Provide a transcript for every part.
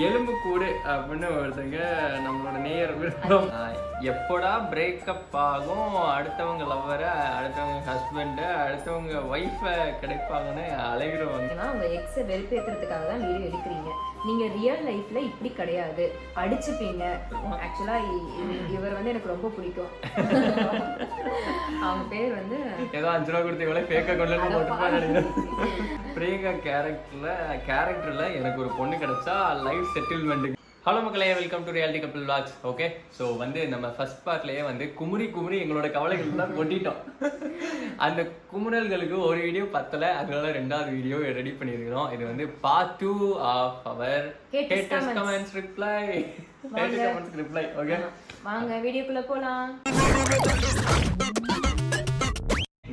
எலும்பு கூடு அப்படின்னு ஒருத்தங்க நம்மளோட நேயர் எப்படா பிரேக்கப் ஆகும்? அடுத்தவங்க லவ்வரை அடுத்தவங்க ஹஸ்பண்டை அடுத்தவங்க ஒய்ஃபை கிடைப்பாங்கன்னு அலைகிறவங்க உங்க எக்ஸை வெறுப்பேத்துறதுக்காக தான் வீடியோ எடுக்கிறீங்க. நீங்க ரியல் லைஃப்ல இப்படி கிடையாது. அடிச்சுப்பீங்க ஆக்சுவலா இவர் வந்து எனக்கு ரொம்ப பிடிக்கும். அவங்க பேர் வந்து ஏதோ அஞ்சு ரூபா கொடுத்து இவ்வளோ ஃபேக் அக்கௌண்ட்ல போட்டுருப்பாங்க பிரியங்கா கேரக்டர்ல கேரக்டர்ல எனக்கு ஒரு பொண்ணு கிடைச்சா லைஃப் செட்டில்மெண்ட் ஹலோ மக்களே welcome to reality couple vlogs okay so வந்து நம்ம ஃபர்ஸ்ட் பார்ட்லயே வந்து குமுறி குமுறி எங்களோட கவலைகள் தான் கொட்டிட்டோம். அந்த குமுறல்களுக்கு ஒரு வீடியோ பத்தல அதனால ரெண்டாவது வீடியோ ரெடி பண்ணியிருக்கிறோம். இது வந்து part two of our haters comments reply comments reply okay வாங்க வீடியோக்குள்ள போலாம்.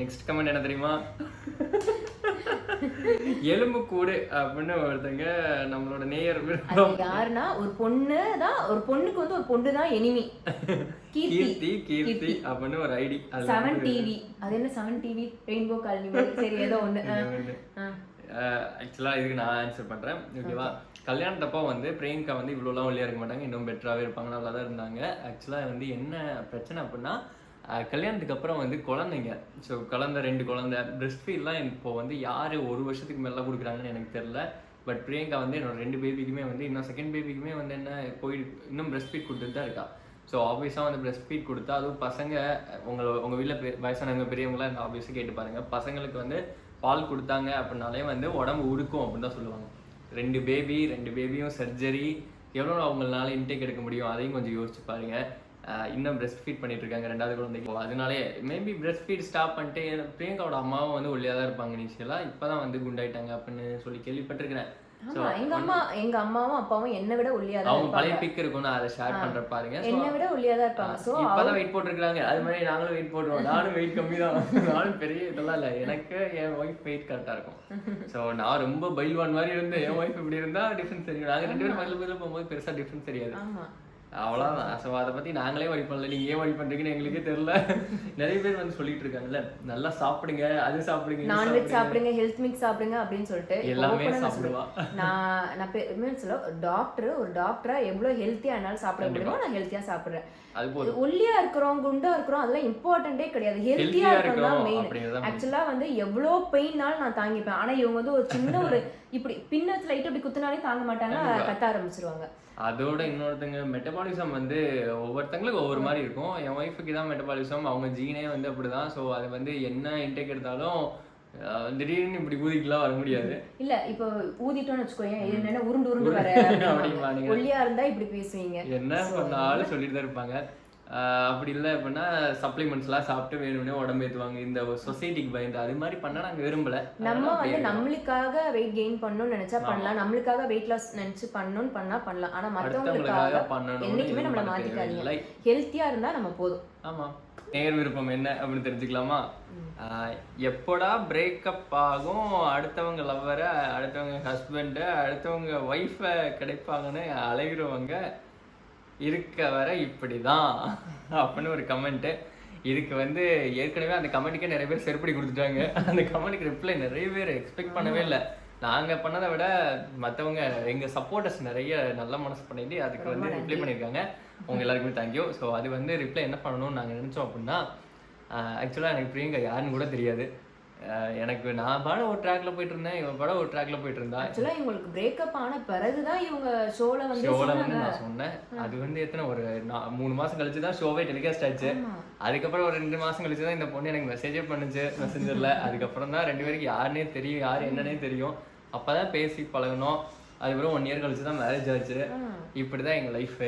நெக்ஸ்ட் கமெண்ட் என்ன தெரியுமா? எலும்பு கூடு அப்படின்னு ஒருத்தங்க நம்மளோட நேயர் யாருன்னா ஒரு பொண்ணு தான் ஒரு பொண்ணுக்கு வந்து ஒரு பொண்ணு தான் எனிமி கீர்த்தி. கீர்த்தி அப்படின்னு ஒரு ஐடி. செவன் டிவி அது என்ன செவன் டிவி ரெயின்போ காலனி சரி ஏதோ ஒண்ணு. ஆக்சுவலாக இதுக்கு நான் ஆன்சர் பண்ணுறேன் ஓகேவா கல்யாணத்தப்போ வந்து பிரியங்கா வந்து இவ்வளோலாம் ஒல்லியாக இருக்க மாட்டாங்க. இன்னும் பெட்டராகவே இருப்பாங்க. நல்லா தான் இருந்தாங்க. ஆக்சுவலாக வந்து என்ன பிரச்சனை அப்படின்னா கல்யாணத்துக்கு அப்புறம் வந்து குழந்தைங்க. ஸோ குழந்தை ரெண்டு குழந்தை. பிரெஸ்ட் ஃபீட்லாம் இப்போ வந்து யார் ஒரு வருஷத்துக்கு மேலே கொடுக்குறாங்கன்னு எனக்கு தெரில பட் பிரியங்கா வந்து என்னோட ரெண்டு பேபிக்குமே வந்து இன்னும் செகண்ட் பேபிக்குமே வந்து என்ன போய் இன்னும் பிரெஸ்ட் ஃபீட் கொடுத்துட்டு தான் இருக்கா. ஸோ ஆப்வியஸாக வந்து பிரெஸ்ட் ஃபீட் கொடுத்தா அதுவும் பசங்க உங்களை உங்கள் வீட்டில் வயசானவங்க பெரியவங்களாம் இந்த ஆப்வியஸாக கேட்டு பாருங்கள் பசங்களுக்கு வந்து பால் கொடுத்தாங்க அப்படின்னாலே வந்து உடம்பு உடுக்கும் அப்படின்னு தான் சொல்லுவாங்க. ரெண்டு பேபி ரெண்டு பேபியும் சர்ஜரி எவ்வளோ அவங்களால இன்டேக் எடுக்க முடியும்? அதையும் கொஞ்சம் யோசிச்சு பாருங்கள் இன்னும் பிரெஸ்ட் ஃபீட் பண்ணிட்டு இருக்காங்க ரெண்டாவது குழந்தைக்கு. அதனாலே மேபி பிரெஸ்ட் ஃபீட் ஸ்டாப் பண்ணிட்டு பிரியங்காவோட அம்மாவும் வந்து ஒல்லியாக தான் இருப்பாங்க இனிஷியலாக இப்போ தான் வந்து குண்டாயிட்டாங்க அப்படின்னு சொல்லி கேள்விப்பட்டிருக்கிறேன். எங்க அம்மா எங்க அம்மாவும் அப்பாவும் என்னை விட ஒல்லியா தான் அவங்க பழைய பிக் இருக்கும் நான் அதை ஷேர் பண்ற பாருங்க. என்னை விட ஒல்லியா தான் இருப்பாங்க. சோ இப்பதான் வெயிட் போட்டிருக்காங்க அது மாதிரி நாங்களும் வெயிட் போட்டுருவோம் நானும் வெயிட் கம்மி தான். நானும் பெரிய இதெல்லாம் இல்லை. எனக்கு என் ஒய்ஃப் வெயிட் கரெக்டாக இருக்கும். ஸோ நான் ரொம்ப பைல்வான் மாதிரி இருந்து என் ஒய்ஃப் இப்படி இருந்தா டிஃப்ரென்ஸ் தெரியும். நாங்கள் ரெண்டு பேரும் பக்கத்துல பக்கத்துல போகும்போது பெருசா டிஃப்ரென்ஸ் தெரியாது. ஆமா. அவ்வளோதான் ஸோ அதை பத்தி நாங்களே வழி பண்ணல. நீங்க ஏன் வழி பண்றீங்கன்னு எங்களுக்கே தெரியல. நிறைய பேர் வந்து சொல்லிட்டு இருக்காங்கல்ல நல்லா சாப்பிடுங்க அது சாப்பிடுங்க நான்வெஜ் சாப்பிடுங்க. ஹெல்த் மிக்ஸ் சாப்பிடுங்க அப்படின்னு சொல்லிட்டு எல்லாமே சாப்பிடுவா. நான் நான் சொல்ல டாக்டர் ஒரு டாக்டரா எவ்வளவு ஹெல்த்தியா என்னால சாப்பிட முடியுமோ நான் ஹெல்த்தியா சாப்பிடுறேன். ஒல்லியா இருக்கிறோம் குண்டா இருக்கிறோம் அதெல்லாம் இம்பார்ட்டன்டே கிடையாது. ஹெல்த்தியா தான் இருக்கணும் மெயின் ஆக்சுவலா வந்து எவ்வளோ பெயின்னாலும் நான் தாங்கிப்பேன். ஆனா இவங்க வந்து ஒரு சின்ன ஒரு இப்படி பின்னத்துல லைட் இப்படி குத்துனாலே தாங்க மாட்டாங்க கத்த ஆரம்பிச்சிருவாங்க. அதோட இன்னொருத்தங்க மெட்டபாலிசம் வந்து ஒவ்வொருத்தங்களுக்கு ஒவ்வொரு மாதிரி இருக்கும். என் ஒய்ஃபுக்கு தான் மெட்டபாலிசம் அவங்க ஜீனே வந்து அப்படிதான். ஸோ அது வந்து என்ன இன்டேக் எடுத்தாலும் திடீர்னு இப்படி ஊதிக்கலாம் வர முடியாது. இல்ல இப்போ ஊதிட்டோம்னு வச்சுக்கோயேன் இது என்ன உருண்டு உருண்டு வர. ஒல்லியா இருந்தா இப்படி பேசுவீங்க. என்ன பண்ணாலும் சொல்லிட்டு தான் இருப்பாங்க. அப்படி இல்லை அப்படின்னா சப்ளிமெண்ட்ஸ்லாம் சாப்பிட்டு வேணும்னே உடம்பு ஏற்றுவாங்க இந்த சொசைட்டிக்கு பயந்து அது மாதிரி பண்ண நாங்கள் விரும்பல. நம்ம வந்து நம்மளுக்காக வெயிட் கெயின் பண்ணணும்னு நினைச்சா பண்ணலாம். நம்மளுக்காக வெயிட் லாஸ் நினைச்சு பண்ணணும்னு பண்ணா பண்ணலாம். ஆனா அடுத்தவங்களுக்காக மத்தவங்களுக்காக பண்ணணும்னு என்னைக்குமே நம்மள எதிர்பார்க்க மாத்திக்காதீங்க. தேவையில்லை. ஹெல்த்தியா இருந்தா நம்ம போதும். ஆமா. நேர் விருப்பம் என்ன அப்படின்னு தெரிஞ்சுக்கலாமா? எப்படா பிரேக்கப் ஆகும்? அடுத்தவங்க லவ்வரை அடுத்தவங்க ஹஸ்பண்டை அடுத்தவங்க ஒய்ஃபை கிடைப்பாங்கன்னு அலைகிறவங்க இருக்க வர இப்படிதான் அப்படின்னு ஒரு கமெண்ட்டு இதுக்கு வந்து ஏற்கனவே அந்த கமெண்ட்டுக்கே நிறைய பேர் செருப்படி கொடுத்துட்டாங்க. அந்த கமெண்ட்டுக்கு ரிப்ளை நிறைய பேர் எக்ஸ்பெக்ட் பண்ணவே இல்லை. நாங்க பண்ணதை விட மத்தவங்க எங்க சப்போர்ட்டர்ஸ் நிறைய நல்ல மனசு பண்ணிட்டு அதுக்கு வந்து ரிப்ளை பண்ணியிருக்காங்க. உங்க எல்லாருக்குமே தேங்க்யூ ஸோ அது வந்து ரிப்ளை என்ன பண்ணணும்னு நாங்க நினைச்சோம் அப்படின்னா ஆக்சுவலாக எனக்கு பிரியங்கா யாருன்னு கூட தெரியாது. எனக்கு நான் பாட ஒரு ட்ராக்ல போயிட்டு இருந்தேன் இவன் பாட ஒரு ட்ராக்ல போயிட்டு இருந்தா ஆக்சுவலா இவங்களுக்கு பிரேக்கப் ஆன பிறகுதான் இவங்க ஷோல வந்து ஷோவில் வந்து. நான் சொன்னேன். அது வந்து எத்தனை ஒரு மூணு மாசம் கழிச்சு தான் ஷோவே டெலிகாஸ்ட் ஆச்சு. அதுக்கப்புறம் ஒரு ரெண்டு மாசம் கழிச்சு தான் இந்த பொண்ணு எனக்கு மெசேஜே பண்ணுச்சு. மெசேஞ்சர்ல அதுக்கப்புறம் தான் ரெண்டு பேருக்கு யாருனே தெரியும். யார் என்னன்னே தெரியும். அப்பதான் பேசி பழகணும் அதுக்கப்புறம் ஒன் இயர் கழிச்சு தான் மேரேஜ் ஆச்சு. இப்படிதான் எங்க லைஃப்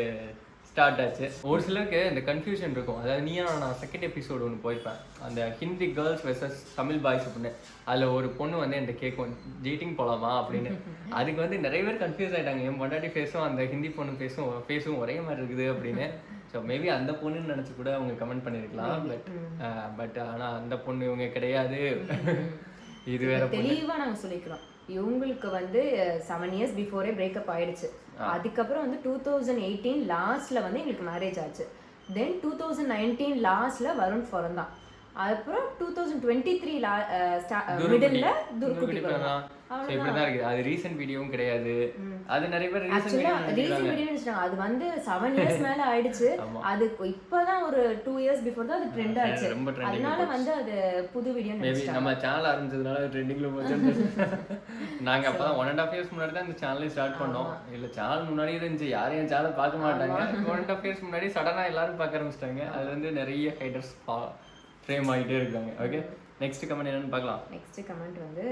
ஸ்டார்ட் ஆச்சு. ஒரு சிலருக்கு இந்த கன்ஃபியூஷன் இருக்கும். அதாவது நீயா நான் செகண்ட் எபிசோடு ஒன்று போயிருப்பேன் அந்த Hindi girls versus Tamil boys அப்படின்னு. அதில் ஒரு பொண்ணு வந்து என்கிட்ட கேட்கும் டேட்டிங் போகலாமா அப்படின்னு. அதுக்கு வந்து நிறைய பேர் கன்ஃபியூஸ் ஆயிட்டாங்க. என் பொண்டாட்டி ஃபேஸும் அந்த ஹிந்தி பொண்ணு ஃபேஸும் ஃபேஸும் ஒரே மாதிரி இருக்குது அப்படின்னு. ஸோ மேபி அந்த பொண்ணுன்னு நினச்சி கூட அவங்க கமெண்ட் பண்ணியிருக்கலாம் பட் பட் ஆனால் அந்த பொண்ணு இவங்க கிடையாது. இது வேற பொண்ணு. தெளிவா நாங்க சொல்லிக்கிறோம். இவங்களுக்கு வந்து செவன் இயர்ஸ் பிஃபோரே பிரேக்கப் ஆயிடுச்சு. அதுக்கப்புறம் வந்து டூ தௌசண்ட் எயிட்டீன் லாஸ்ட்ல வந்து எங்களுக்கு மேரேஜ் ஆச்சு. தென் டூ தௌசண்ட் நைன்டீன் லாஸ்ட்ல வருண் பிறந்தான். அப்புறம் two thousand twenty three middle துர்க்குட்டி பிறந்தான். ஸோ இப்படி தான் இருக்குது. அது ரீசன்ட் வீடியோவும் கிடையாது. அது நிறைய பேர் ரீசன்ட் வீடியோ அது வந்து செவன் இயர்ஸ் மேல ஆயிடுச்சு. அது இப்பதான் ஒரு டூ இயர்ஸ் பிஃபோர் தான் அது ட்ரெண்ட் ஆச்சு. ரொம்ப அதனால வந்து அது புது வீடியோ மேபி நம்ம சேனல் ஆரம்பிச்சதுனால ட்ரெண்டிங்ல போச்சு. நாங்க அப்பதான் ஒன் அண்ட் ஆஃப் இயர்ஸ் முன்னாடி தான் இந்த சேனலே ஸ்டார்ட் பண்ணோம். இல்ல சேனல் முன்னாடி இருந்துச்சு. யாரும் என் சேனல் பார்க்க மாட்டாங்க. ஒன் அண்ட் ஆஃப் இயர்ஸ் முன்னாடி சடனா எல்லாரும் பார்க்க ஆரம்பிச்சிட்டாங்க. அதுல இருந்து நிறைய ஹைட்டர்ஸ் ஃப்ரேம் ஆகிட்டே இருக்காங்க. ஓகே நெக்ஸ்ட் கமெண்ட் என்னன்னு பார்க்கலாம். நெக்ஸ்ட் கமெண்ட் வந்து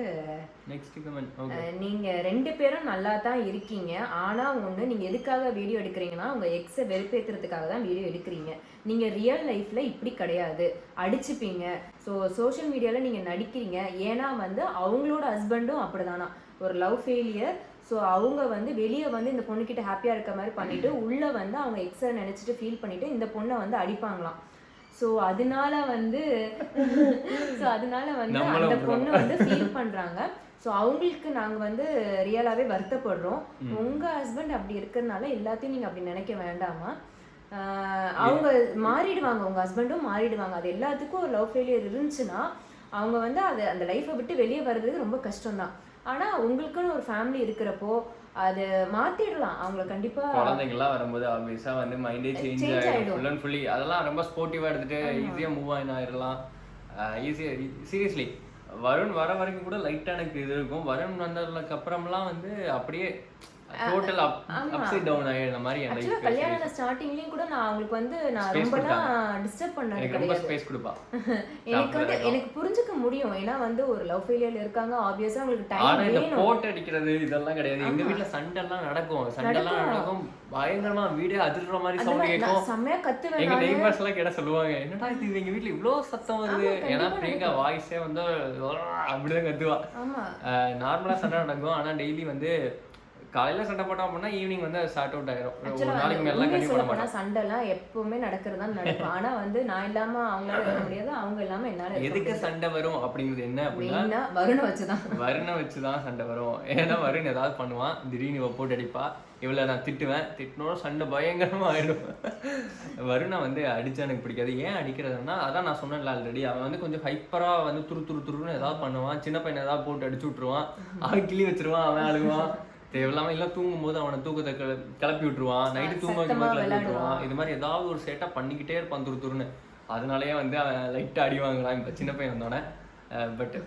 நெக்ஸ்ட் கமெண்ட் ஓகே நீங்க ரெண்டு பேரும் நல்லா தான் இருக்கீங்க. ஆனா ஒண்ணு நீங்க எதுக்காக வீடியோ எடுக்கிறீங்கன்னா உங்க எக்ஸை வெறுப்பேத்துறதுக்காக தான் வீடியோ எடுக்கிறீங்க. நீங்க ரியல் லைஃப்ல இப்படி கிடையாது. அடிச்சுப்பீங்க. ஸோ சோஷியல் மீடியால நீங்க நடிக்கிறீங்க. ஏன்னா வந்து அவங்களோட ஹஸ்பண்டும் அப்படிதானா? ஒரு லவ் ஃபெயிலியர் ஸோ அவங்க வந்து வெளியே வந்து இந்த பொண்ணுக்கிட்ட ஹாப்பியாக இருக்க மாதிரி பண்ணிட்டு உள்ள வந்து அவங்க எக்ஸை நினைச்சிட்டு ஃபீல் பண்ணிட்டு இந்த பொண்ணை வந்து அடிப்பாங்களாம். ஸோ அதனால வந்து ஸோ அதனால வந்து அந்த. பொண்ணு வந்து ஃபீல் பண்றாங்க. ஸோ அவங்களுக்கு நாங்க வந்து ரியலாவே வருத்தப்படுறோம். உங்க ஹஸ்பண்ட் அப்படி இருக்கிறதுனால எல்லாத்தையும் நீங்க அப்படி நினைக்க வேண்டாமா? அவங்க மாறிடுவாங்க. உங்க ஹஸ்பண்டும் மாறிடுவாங்க. அது எல்லாத்துக்கும் ஒரு லவ் ஃபெயிலியர் இருந்துச்சுன்னா அவங்க வந்து அது அந்த லைஃப்பை விட்டு வெளியே வர்றதுக்கு ரொம்ப கஷ்டம்தான். ஆனா உங்களுக்குன்னு ஒரு ஃபேமிலி இருக்கிறப்போ அது மாத்திடலாம் அவங்கள கண்டிப்பா குழந்தைங்கலாம் வரும்போது ஆப்வியஸா வந்து மைண்டே சேஞ்ச் ஆயிடும். ஃபுல் அண்ட் ஃபுல்லி அதெல்லாம் ரொம்ப ஸ்போர்ட்டிவா எடுத்துட்டு ஈஸியா மூவ் ஆயின் ஆயிடலாம் ஈஸியா சீரியஸ்லி வருண் வர வரைக்கும் கூட லைட்டா எனக்கு இது இருக்கும். வருண் வந்ததுக்கு அப்புறம்லாம் வந்து அப்படியே டோட்டல் அப். அப்சைட் டவுன் ஆயிடுற மாதிரி என் ஆக்சுவலா லைஃப் கல்யாணம் ஸ்டார்டிங்லயும் கூட நான் அவங்களுக்கு வந்து நான் ரொம்பலாம் டிஸ்டர்ப் பண்ணது எனக்கு ரொம்ப ஸ்பேஸ் கொடுப்பா. எனக்கு வந்து. எனக்கு புரிஞ்சுக்க முடியும். ஏன்னா வந்து ஒரு லவ் ஃபெயிலியர்ல இருக்காங்க. ஆப்வியஸா அவங்களுக்கு ஆனா டைம் இந்த வேணும். போட் அடிக்கிறது இதெல்லாம் கிடையாது. எங்க வீட்ல சண்டை எல்லாம் நடக்கும். சண்டை எல்லாம் நடக்கும். பயங்கரமா வீடே அதிர்ற மாதிரி அந்த சவுண்ட் கேட்கும். செம்மையா கத்துவேன் எங்க. நெய்பர்ஸ் எல்லாம் கேட்ட சொல்லுவாங்க என்னடா இது? எங்க வீட்ல இவ்ளோ சத்தம் வருது. ஏன்னா பிரியங்கா வாய்ஸே வந்து அப்படிதான் கத்துவா. ஆமா. நார்மலா சண்டை நடக்கும். ஆனா டெய்லி வந்து காலையில சண்டை போட்டோம் அப்படின்னா ஈவினிங் வந்து ஸ்டார்ட் அவுட் ஆயிரும். ஒரு நாளைக்கு மேல கண்டிப்பா சொல்ல பண்ண போனா சண்டை எல்லாம் எப்பவுமே நடக்கிறது தான் நடக்கும் ஆனா வந்து நான் இல்லாம அவங்களால இருக்க முடியாது அவங்க இல்லாம என்னால எதுக்கு சண்டை வரும் அப்படிங்கிறது என்ன அப்படின்னா வருண வச்சுதான். வருணை வச்சு தான் சண்டை வரும். ஏன்னா வருண் ஏதாவது பண்ணுவான் திடீர்னு இவ போட்டு அடிப்பா. இவளை நான் திட்டுவேன் திட்டினோட சண்டை பயங்கரமா ஆயிடும். வருணை வந்து அடிச்சா எனக்கு பிடிக்காது. ஏன் அடிக்கிறதுன்னா அதான் நான் சொன்னேன்ல ஆல்ரெடி அவன் வந்து கொஞ்சம் ஹைப்பரா வந்து துரு துரு துருன்னு ஏதாவது பண்ணுவான். சின்ன பையனை ஏதாவது போட்டு அடிச்சு விட்டுருவான். அவன் கிளி வச்சிருவான் அவன் அழுவான். தேவையில்லாம இல்லை தூங்கும் போது அவனை தூக்கத்தை கிள- கிளப்பி விட்டுருவான். நைட்டு தூங்க வைக்கும் போது கிளப்பி விட்டுருவான். இது மாதிரி ஏதாவது ஒரு சேட்டா பண்ணிக்கிட்டே இருப்பான் துரு துருன்னு. அதனாலயே வந்து அவன் லைட்டா அடி வாங்குறான். இப்ப சின்ன பையன் வந்தோடனே. பட்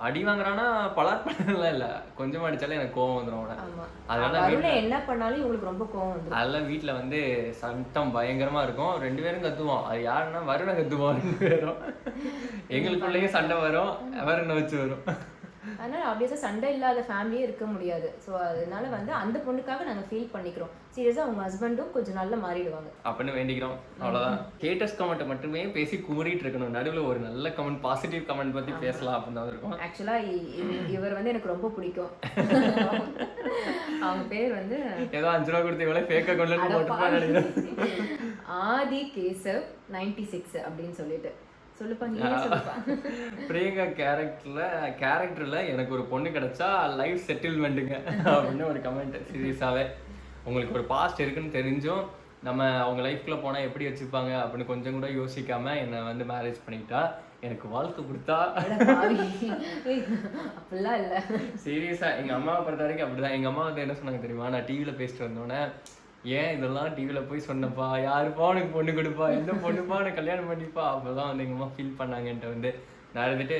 அடி வாங்குறான்னா பலர் பண்ணலாம் இல்ல. கொஞ்சமா அடிச்சாலே எனக்கு கோவம் வந்துடும் அவனை. அதனால என்ன பண்ணாலும் இவங்களுக்கு ரொம்ப கோவம் அதெல்லாம் வீட்ல வந்து சட்டம் பயங்கரமா இருக்கும். ரெண்டு பேரும் கத்துவோம். அது யாருன்னா வருண கத்துவோம் ரெண்டு பேரும். எங்களுக்குள்ளேயும் சண்டை வரும். வருண வச்சு வரும். அதனால ஆப்வியஸா சண்டை இல்லாத ஃபேமிலியே இருக்க முடியாது. ஸோ அதனால வந்து அந்த பொண்ணுக்காக நாங்க ஃபீல் பண்ணிக்கிறோம். சீரியஸா உங்க ஹஸ்பண்டும் கொஞ்சம் நல்லா மாறிடுவாங்க. அப்படின்னு வேண்டிக்கிறோம். அவ்வளவுதான். கேட்டஸ் கமெண்ட் மட்டுமே பேசி குமரிட்டு இருக்கணும். நடுவுல ஒரு நல்ல கமெண்ட் பாசிட்டிவ் கமெண்ட் பத்தி பேசலாம் அப்படின்னு தான் இருக்கும். ஆக்சுவலா இவர் வந்து எனக்கு ரொம்ப பிடிக்கும். அவங்க பேர் வந்து ஏதோ அஞ்சு ரூபா கொடுத்து இவ்வளவு ஃபேக் அக்கௌண்ட்ல அட போட்டுப்பான்னு நினைக்கிறேன் பாவி. ஆதி கேசவ் நைன்டி சிக்ஸ் அப்படின்னு சொல்லிட்டு. பிரியங்கா கேரக்டர்ல கேரக்டர்ல எனக்கு ஒரு பொண்ணு கிடைச்சா லைஃப் செட்டில்மெண்ட்டுங்க அப்படின்னு ஒரு கமெண்ட் சீரியஸாவே உங்களுக்கு ஒரு பாஸ்ட் இருக்குன்னு தெரிஞ்சும் நம்ம அவங்க லைஃப்குள்ள போனா எப்படி வச்சுப்பாங்க அப்படின்னு கொஞ்சம் கூட யோசிக்காம என்னை வந்து மேரேஜ் பண்ணிக்கிட்டா எனக்கு வாழ்க்கை கொடுத்தா? அப்படிலாம் இல்ல. சீரியஸா எங்க அம்மாவை பொறுத்த வரைக்கும் அப்படிதான். எங்க அம்மா வந்து என்ன சொன்னாங்க தெரியுமா? நான் டிவில பேசிட்டு வந்தோடனே ஏன் இதெல்லாம் டிவியில் போய் சொன்னப்பா? யாருப்பா உனக்கு பொண்ணு கொடுப்பா? எந்த பொண்ணுப்பா? உனக்கு கல்யாணம் பண்ணிப்பா? அப்பதான் வந்து எங்கள் அம்மா ஃபீல் பண்ணாங்கன்ட்டு வந்து நான் இருந்துட்டு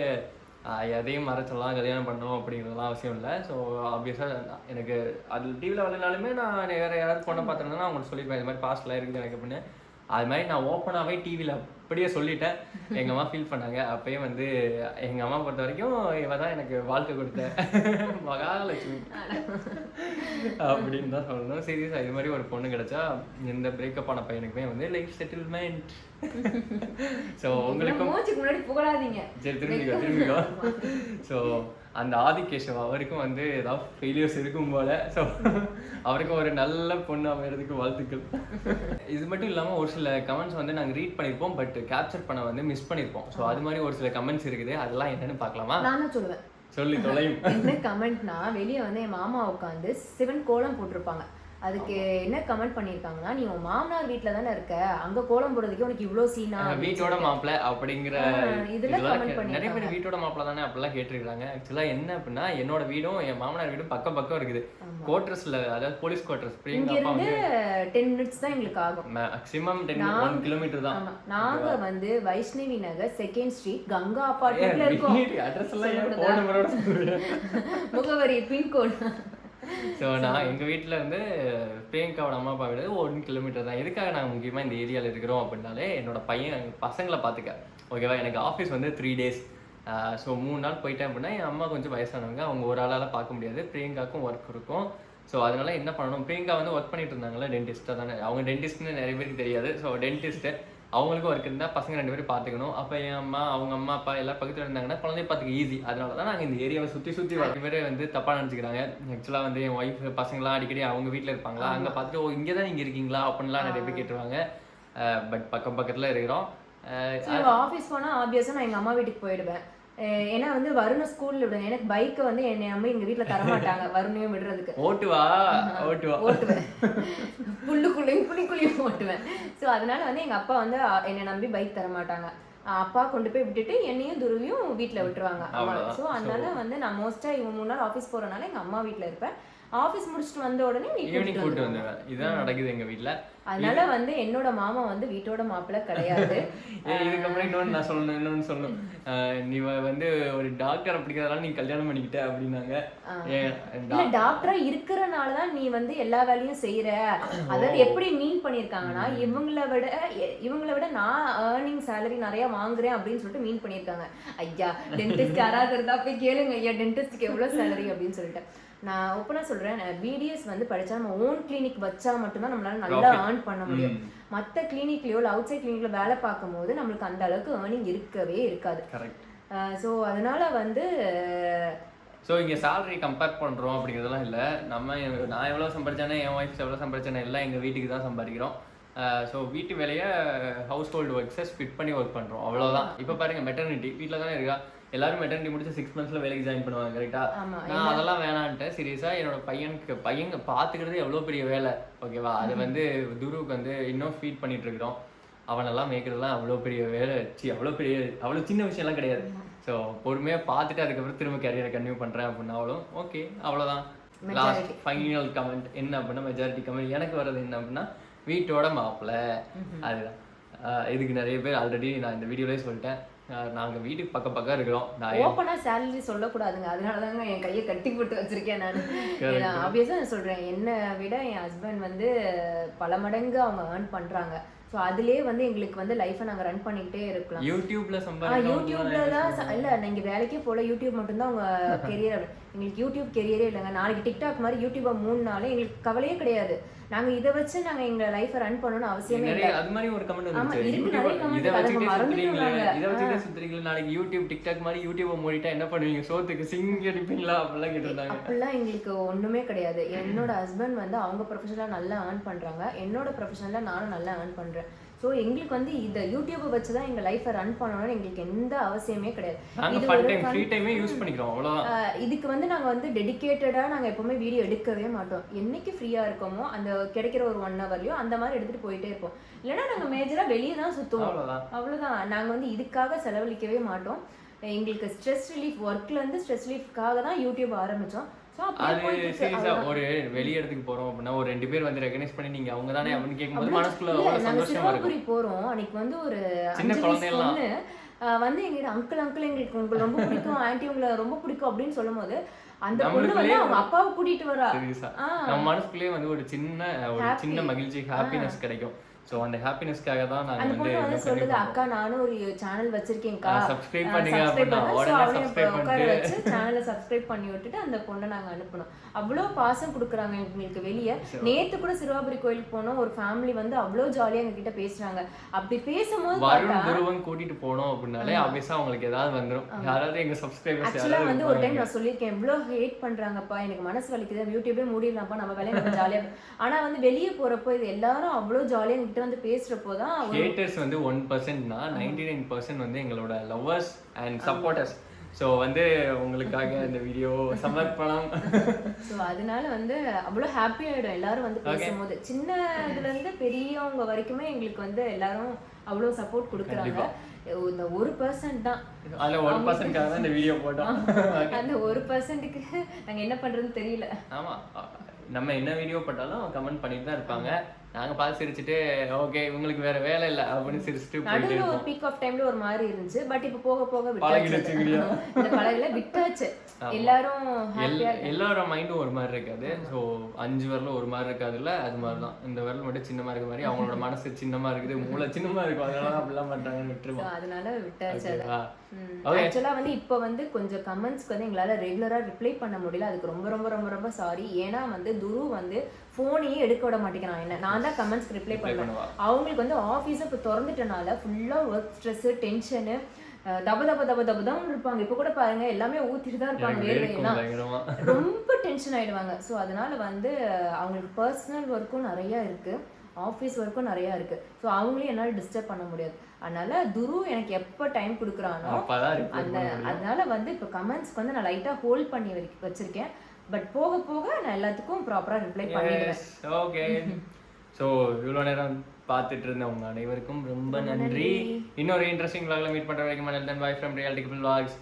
எதையும் மறைச்சலாம் கல்யாணம் பண்ணணும் அப்படிங்கிறதுலாம் அவசியம் இல்லை. ஸோ ஆப்வியஸாக எனக்கு அது டிவியில் வரலனாலுமே நான் வேறு யாராவது பொண்ணை பார்த்துருந்தேன்னா அவங்களுக்கு சொல்லியிருப்பேன் இது மாதிரி பாஸ்ட்லாம் இருக்குது எனக்கு அப்படின்னு. அது மாதிரி நான் ஓப்பனாகவே டிவியில் அப்படியே சொல்லிட்டேன். எங்கள் அம்மா ஃபீல் பண்ணாங்க. அப்பயே வந்து எங்கள் அம்மா பொறுத்த வரைக்கும் இவ தான் எனக்கு வாழ்க்கை கொடுத்த மகாலட்சுமி. அப்படின்னு தான் சொல்லணும். சீரியஸாக இது மாதிரி ஒரு பொண்ணு கிடைச்சா இந்த பிரேக்கப் ஆன பையனுக்குமே வந்து லைஃப் செட்டில்மெண்ட் ஸோ உங்களுக்கும் மூச்சுக்கு முன்னாடி புகழாதீங்க. சரி திரும்பிக்கோ திரும்பிக்கோ. ஸோ அந்த ஆதிகேஷவ் அவருக்கும் வந்து ஏதாவது ஃபெயிலியர்ஸ் இருக்கும் போல. ஸோ அவருக்கும் ஒரு நல்ல பொண்ணு அமையறதுக்கு வாழ்த்துக்கள். இது மட்டும் இல்லாமல் ஒரு சில கமெண்ட்ஸ் வந்து நாங்கள் ரீட் பண்ணியிருப்போம் பட் கேப்சர் பண்ண வந்து மிஸ் பண்ணியிருப்போம் ஸோ அது மாதிரி ஒரு சில கமெண்ட்ஸ் இருக்குது. அதெல்லாம் என்னன்னு பார்க்கலாமா? நான் தான் சொல்லுவேன். சொல்லி தொலையும். என்ன கமெண்ட்னா வெளியே வந்து என் மாமா உட்காந்து சிவன் கோலம் போட்டிருப்பாங்க. அதுக்கு என்ன கமெண்ட் பண்ணியிருக்காங்கன்னா நீ உன் மாமனார் வீட்ல தானே இருக்க அங்க கோலம் போடுறதுக்கே உனக்கு இவ்ளோ சீனா வீட்டோட மாப்பிள்ளை அப்படிங்கிற இதுல இதெல்லாம் comment கே- நிறைய. பேர் வீட்டோட மாப்பிள்ளை தானே அப்படிலாம் கேட்டிருக்காங்க ஆக்சுவலா என்ன அப்படின்னா என்னோட வீடும் என் மாமனார் வீடும் பக்கம் பக்கம் இருக்குது. குவார்டர்ஸ்ல அதாவது போலீஸ் குவார்டர்ஸ் இங்க பிரியங்கா அப்பா இருந்து வந்து டென் மினிட்ஸ் தான் எங்களுக்கு ஆகும். மேக்ஸிமம் டென் ஒன் கிலோமீட்டர் தான். ஆமா. நாங்க வந்து வைஷ்ணவி நகர் செகண்ட் ஸ்ட்ரீட் கங்கா அபார்ட்மெண்ட்ல இருக்கோம். அட்ரஸ் எல்லாம்? முகவரி பின்கோட் ஸோ நான் எங்கள் வீட்டில் இருந்து பிரியங்காவோட அம்மா அப்பா வீடு ஒன் கிலோமீட்டர் தான். எதுக்காக நான் முக்கியமாக இந்த ஏரியாவில் இருக்கிறோம் அப்படின்னாலே என்னோட பையன் பசங்களை பார்த்துக்க ஓகேவா எனக்கு ஆஃபீஸ் வந்து த்ரீ டேஸ் ஸோ மூணு நாள் போயிட்டேன் அப்படின்னா என் அம்மா கொஞ்சம் வயசானவங்க. அவங்க ஒரு ஆளால் பார்க்க முடியாது. பிரியங்காக்கும் ஒர்க் இருக்கும். ஸோ அதனால என்ன பண்ணணும்? பிரியங்கா வந்து ஒர்க் பண்ணிட்டு இருந்தாங்களா டென்டிஸ்ட்டாக தானே. அவங்க டென்டிஸ்ட்னு நிறைய பேருக்கு தெரியாது. ஸோ டென்டிஸ்ட்டு அவங்களுக்கும் ஒர்க் இருந்தால் பசங்க ரெண்டு பேரும் பார்த்துக்கணும் அப்போ என் அம்மா அவங்க அம்மா அப்பா எல்லாம் பக்கத்தில் இருந்தாங்கன்னா குழந்தைய பார்த்துக்க ஈஸி அதனால தான் நாங்கள் இந்த ஏரியாவை சுற்றி சுற்றி வர பேர் வந்து தப்பாக நினச்சிக்கிறாங்க. ஆக்சுவலாக வந்து என் ஒய்ஃப் பசங்களாம் அடிக்கடி அவங்க வீட்டில் இருப்பாங்களா? அங்கே பார்த்துட்டு ஓ இங்கே தான் நீங்கள் இருக்கீங்களா? அப்படின்லாம் நிறைய பேர் கேட்டுருவாங்க. பட் பக்கம் பக்கத்தில் இருக்கிறோம். ஆஃபீஸ் போனா ஆப்வியஸா நான் எங்க அம்மா வீட்டுக்கு போயிடுவேன். ஏன்னா வந்து வருண ஸ்கூல்ல விடுவேன் எனக்கு பைக்கை வந்து என்னை அம்மா எங்க வீட்ல தர மாட்டாங்க வருணையும் விடுறதுக்கு. ஓட்டுவா? ஓட்டுவா? ஓட்டுவேன். புல்லுக்குள்ளேயும் புளிக்குள்ளேயும் ஓட்டுவேன். ஸோ அதனால வந்து எங்க அப்பா வந்து என்னை நம்பி பைக் தர மாட்டாங்க அஹ் அப்பா கொண்டு போய் விட்டுட்டு என்னையும் துருவியும் வீட்ல விட்டுருவாங்க. ஸோ அதனால வந்து நான் மோஸ்டா இவன் மூணு நாள் ஆஃபீஸ் போறனால எங்க அம்மா வீட்ல இருப்பேன். ஆஃபீஸ் முடிச்சுட்டு வந்த உடனே ஈவினிங் வந்துருவாங்க. வந்துடுவேன் இதுதான் நடக்குது எங்கள் வீட்டில் அதனால வந்து என்னோட மாமா வந்து வீட்டோட மாப்பிள்ளை கிடையாது. இதுக்கப்புறம் இன்னொன்று நான் சொல்லணும் இன்னொன்று சொல்லணும். நீ வந்து ஒரு டாக்டர் அப்படிங்கிறதால நீ கல்யாணம் பண்ணிக்கிட்ட அப்படின்னாங்க. இல்ல டாக்டரா இருக்கறனால தான் நீ வந்து எல்லா வேலையும் செய்யற அதாவது எப்படி மீன் பண்ணிருக்காங்கன்னா இவங்கள விட இவங்கள விட நான் ஏர்னிங் salary நிறைய வாங்குறேன் அப்படின்னு சொல்லிட்டு மீன் பண்ணிருக்காங்க ஐயா டென்டிஸ்ட் யாராவது இருந்தா போய் கேளுங்க ஐயா டென்டிஸ்ட்க்கு எவ்வளவு salary அப்படின்னு சொல்லிட்டு. நான் ஓப்பனா சொல்றேன். பிடிஎஸ் வந்து படிச்சா நம்ம ஓன் கிளினிக் வச்சா மட்டும்தான் நம்மளால நல்லா. ஏர்ன் பண்ண முடியும். ம். மத்த கிளினிக்லயோ இல்லை அவுட் சைட் கிளினிக்ல வேலை பார்க்கும்போது நம்மளுக்கு அந்த அளவுக்கு ஏர்னிங் இருக்கவே இருக்காது. கரெக்ட் ஸோ அதனால வந்து ஸோ இங்கே salary கம்பேர் பண்ணுறோம் அப்படிங்கிறதெல்லாம் இல்லை. நம்ம நான் எவ்வளோ சம்பாரிச்சானே என் ஒய்ஃப் எவ்வளோ சம்பாரிச்சானே எல்லாம் எங்கள் வீட்டுக்கு தான் சம்பாதிக்கிறோம். ஸோ வீட்டு வேலையை ஹவுஸ் ஹோல்டு ஒர்க்ஸை ஸ்பிட் பண்ணி ஒர்க் பண்ணுறோம் அவ்வளோதான் இப்போ பாருங்க மெட்டர்னிட்டி வீட்டில் தானே இருக்கா? எல்லாரும் மெட்டர்னிட்டி முடிச்சு சிக்ஸ் மந்த்ஸில் வேலைக்கு ஜாயின் பண்ணுவாங்க கரெக்டாக ஆமா. நான் அதெல்லாம் வேணான்ட்டேன் சீரியஸாக என்னோட பையனுக்கு பையன் பார்த்துக்கிறது எவ்வளோ பெரிய வேலை ஓகேவா அது வந்து துருவுக்கு வந்து இன்னும் ஃபீட் பண்ணிட்டு இருக்கிறோம். அவனெல்லாம் மேய்க்கிறதுலாம் அவ்வளோ பெரிய வேலை சி அவ்வளோ பெரிய அவ்வளோ சின்ன விஷயம்லாம் கிடையாது. ஸோ பொறுமையாக பார்த்துட்டு அதுக்கப்புறம் திரும்ப கேரியரை கன்டினியூ பண்ணுறேன் அப்படின்னாலும் ஓகே அவ்வளோதான் லாஸ்ட். ஃபைனல் கமெண்ட் என்ன அப்படின்னா மெஜாரிட்டி கமெண்ட் எனக்கு வர்றது என்ன அப்படின்னா வீட்டோட மாப்பிள்ளை அதுதான். இதுக்கு நிறைய பேர் ஆல்ரெடி நான் இந்த வீடியோலேயே சொல்லிட்டேன். நாங்க வீட்டுக்கு பக்கம் பக்கம் இருக்கிறோம். நான் ஓப்பனா சேலரி சொல்லக்கூடாதுங்க. அதனால தாங்க என் கையை கட்டி போட்டு வச்சிருக்கேன் நான். ஆப்வியஸா நான் சொல்றேன். என்னை விட என் ஹஸ்பண்ட் வந்து பல மடங்கு அவங்க ஏர்ன் பண்றாங்க. ஸோ அதுலயே வந்து எங்களுக்கு வந்து லைஃபை நாங்க ரன் பண்ணிக்கிட்டே இருக்கலாம். யூடியூப்ல யூடியூப்ல தான் இல்ல நீங்க வேலைக்கே போல யூடியூப் மட்டும்தான் உங்க கெரியர் எங்களுக்கு யூடியூப் கெரியரே இல்லைங்க. நாளைக்கு டிக்டாக் மாதிரி யூடியூபை மூணு நாள் எங்களுக்கு கவலையே கிடையாது. நாங்க இதை வச்சு நாங்க எங்க லைஃபை ரன் பண்ணணும்னு அவசியமே இல்லை. அது மாதிரி ஒரு கமெண்ட் ஆமா, வந்துச்சு. இருக்கு, யூடியூப் நிறைய comment இதை அதை மறந்துட்டு சுத்துறீங்களே. இதை நாளைக்கு யூடியூப் டிக்டாக் மாதிரி யூடியூபை மூடிட்டா என்ன பண்ணுவீங்க? சோத்துக்கு சிங் அடிப்பீங்களா? அப்படிலாம் கேட்டிருந்தாங்க. அப்படிலாம் எங்களுக்கு ஒண்ணுமே கிடையாது. என்னோட ஹஸ்பண்ட் வந்து அவங்க ப்ரொஃபஷனலா நல்லா ஏர்ன் பண்றாங்க. என்னோட ப்ரொஃபஷனலா நானும் நல்லா ஏர்ன் பண்றேன். ஸோ எங்களுக்கு வந்து இந்த யூடியூப்பை வச்சு தான் எங்க லைஃப்பை ரன் பண்ணணும்னு எங்களுக்கு எந்த அவசியமே கிடையாது. இதுக்கு வந்து நாங்க வந்து டெடிகேட்டடா நாங்க எப்பவுமே வீடியோ எடுக்கவே மாட்டோம். என்னைக்கு ஃப்ரீயா இருக்கோமோ அந்த கிடைக்கிற ஒரு ஒன் ஹவர்லயோ அந்த மாதிரி எடுத்துட்டு போயிட்டே இருப்போம். இல்லைன்னா நாங்க மேஜரா வெளியே தான் சுத்துவோம். அவ்வளவுதான். அவ்வளவுதான். நாங்க வந்து இதுக்காக செலவழிக்கவே மாட்டோம். எங்களுக்கு ஸ்ட்ரெஸ் ரிலீஃப் ஒர்க்ல இருந்து ஸ்ட்ரெஸ் ரிலீஃப்காக தான் யூடியூப் அப்படியே அது. ஒரு வெளி இடத்துக்கு போறோம் அப்படின்னா ஒரு ரெண்டு பேர் வந்து ரெகனைஸ் பண்ணி நீங்க அவங்க தானே அப்படின்னு கேட்கும்போது மனசுக்குள்ள அவ்வளவு சந்தோஷமா இருக்கும். போறோம். அன்னைக்கு வந்து ஒரு சின்ன ஆஹ் வந்து எங்கிட்ட அங்கிள் அங்கிள் எங்களுக்கு உங்களை ரொம்ப பிடிக்கும். ஆன்ட்டி உங்களை ரொம்ப பிடிக்கும் அப்படின்னு சொல்லும் போது அந்த பொண்ணு வந்து அவங்க அப்பாவை கூட்டிட்டு வரா. நம்ம மனசுக்குள்ளேயே வந்து ஒரு சின்ன ஒரு. சின்ன மகிழ்ச்சி ஹாப்பினஸ் கிடைக்கும். சோ அந்த ஹாப்பினஸ்க்காக தான் நாங்க அந்த வந்து பொண்ணு வந்து இன்னும் சொல்லுது அக்கா நானும் ஒரு சேனல் வச்சிருக்கேன்க்கா. ஆ, பண்ணுங்க அப்படின்னா உடனே வச்சு சேனலை சப்ஸ்கிரைப் பண்ணி விட்டுட்டு அந்த பொண்ணை நாங்க அனுப்பணும். அவ்வளோ பாசம் கொடுக்குறாங்க எங்களுக்கு வெளியே. நேத்து கூட சிறுவாபுரி கோயிலுக்கு போனோம். ஒரு ஃபேமிலி வந்து அவ்வளோ ஜாலியா எங்க கிட்ட பேசுறாங்க. அப்படி பேசும்போது வருண் துருவன் கூட்டிட்டு போனோம் அப்படின்னாலே ஆப்வியஸா அவங்களுக்கு ஏதாவது வந்துரும். யாராவது எங்க சப்ஸ்கிரைபர்ஸ் ஆக்சுவலா யாராவது வந்து ஒரு டைம். நான் சொல்லியிருக்கேன் எவ்வளோ ஹேட் பண்றாங்கப்பா. எனக்கு மனசு வலிக்குது. யூடியூபே மூடிடலாம்ப்பா. நம்ம வேலையை நம்ம ஜாலியா ஆனா வந்து வெளியே போறப்போ இது எல்லாரும் அவ்வளோ ஜாலியா எங்ககிட்ட வந்து பேசுறப்போ தான் ஹேட்டர்ஸ் வந்து ஒன் பர்சன்ட்னா நைன்டி நைன் பர்சன்ட் வந்து எங்களோட லவ்வர்ஸ் அண்ட் சப்போர்ட்டர்ஸ் ஸோ வந்து உங்களுக்காக இந்த வீடியோ சமர்ப்பணம். ஸோ அதனால வந்து அவ்வளோ ஹாப்பி ஆயிடும். எல்லாரும் வந்து பேசும்போது. சின்னதுல இருந்து பெரியவங்க வரைக்குமே எங்களுக்கு வந்து எல்லாரும் அவ்வளோ சப்போர்ட் கொடுக்குறாங்க. இந்த ஒரு பர்சன்ட் தான். அதுல ஒரு பர்சன்ட்காக தான் இந்த வீடியோ போட்டோம். அந்த ஒரு பர்சன்ட்டுக்கு நாங்க என்ன பண்றதுன்னு தெரியல. ஆமா. அ- நம்ம என்ன வீடியோ போட்டாலும் கமெண்ட் பண்ணிட்டு தான் இருப்பாங்க நாங்க பார்த்து சிரிச்சுட்டு ஓகே இவங்களுக்கு வேற வேலை இல்லை அப்படின்னு சிரிச்சுட்டு நடுவில் ஒரு பீக் ஆஃப் டைம்ல ஒரு மாதிரி இருந்துச்சு. பட் இப்போ போக போக பழகிடுச்சு? இந்த பழகல விட்டாச்சு. எல்லாரும் எல்லாரோட மைண்டும் ஒரு மாதிரி இருக்காது. ஸோ அஞ்சு விரலும் ஒரு மாதிரி இருக்காதுல்ல அது மாதிரி தான் இந்த விரல் மட்டும் சின்னமா இருக்க மாதிரி அவங்களோட மனசு சின்னமா இருக்குது மூளை சின்னமா இருக்கும். அதனால தான் அப்படிலாம் பண்றாங்கன்னு விட்டுருவோம். அதனால விட்டாச்சு அதை ஓகேவா Okay. ஆக்சுவலா வந்து இப்போ வந்து கொஞ்சம் கமெண்ட்ஸ்க்கு வந்து எங்களால ரெகுலரா ரிப்ளை பண்ண முடியல. அதுக்கு ரொம்ப ரொம்ப ரொம்ப ரொம்ப சாரி ஏன்னா வந்து துரு வந்து ஃபோனையே எடுக்க விட மாட்டேங்கிறான். என்ன? நான் தான் கமெண்ட்ஸ்க்கு ரிப்ளை பண்ணுவேன். பண்ணுவா. அவங்களுக்கு வந்து ஆஃபீஸை இப்போ திறந்துட்டனால ஃபுல்லா ஒர்க் ஸ்ட்ரெஸ் டென்ஷனு தப தப தப தப தான் இருப்பாங்க. இப்போ கூட பாருங்க எல்லாமே ஊத்திட்டு தான் இருப்பாங்க பயங்கரமா. ரொம்ப டென்ஷன் ஆயிடுவாங்க. ஸோ அதனால வந்து அவங்களுக்கு பர்சனல் ஒர்க்கும் நிறைய இருக்கு. ஆஃபீஸ் ஒர்க்கும் நிறைய இருக்கு. ஸோ அவங்களையும் என்னால் டிஸ்டர்ப் பண்ண முடியாது. அதனால துரு எனக்கு எப்போ டைம் கொடுக்குறானோ அந்த. அதனால வந்து இப்போ கமெண்ட்ஸ்க்கு வந்து நான் லைட்டாக ஹோல்ட் பண்ணி வச்சிருக்கேன். பட் போக போக நான் எல்லாத்துக்கும் ப்ராப்பராக ரிப்ளை பண்ணிடுவேன். ஓகே ஸோ இவ்வளோ நேரம் பார்த்துட்டு இருந்த உங்க அனைவருக்கும் ரொம்ப நன்றி. இன்னொரு இன்ட்ரெஸ்டிங் vlogல மீட் பண்ற வரைக்கும் பாய் ஃப்ரம் ரியாலிட்டி பிள் vlogs.